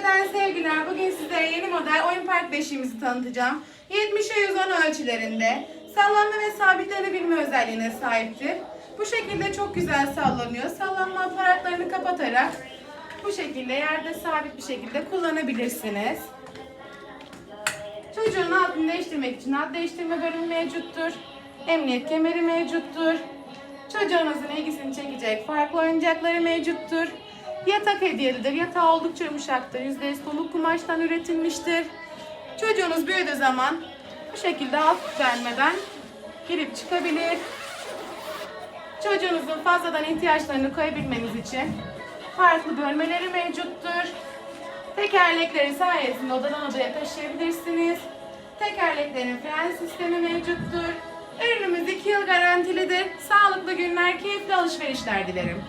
beden sevgiler. Bugün sizlere yeni model oyun park beşiğimizi tanıtacağım. 70'e 110 ölçülerinde. Sallanma ve sabitlenebilme özelliğine sahiptir. Bu şekilde çok güzel sallanıyor. Sallanma aparatlarını kapatarak bu şekilde yerde sabit bir şekilde kullanabilirsiniz. Çocuğun altını değiştirmek için alt değiştirme bölümü mevcuttur. Emniyet kemeri mevcuttur. Çocuğunuzun ilgisini çekecek farklı oyuncakları mevcuttur. Yatak hediyelidir. Yatağı oldukça yumuşaktır. %100 pamuk kumaştan üretilmiştir. Çocuğunuz büyüdüğü zaman bu şekilde alt vermeden girip çıkabilir. Çocuğunuzun fazladan ihtiyaçlarını koyabilmeniz için farklı bölmeleri mevcuttur. Tekerlekleri sayesinde odadan odaya taşıyabilirsiniz. Tekerleklerin fren sistemi mevcuttur. Ürünümüz 2 yıl garantilidir. Sağlıklı günler, keyifli alışverişler dilerim.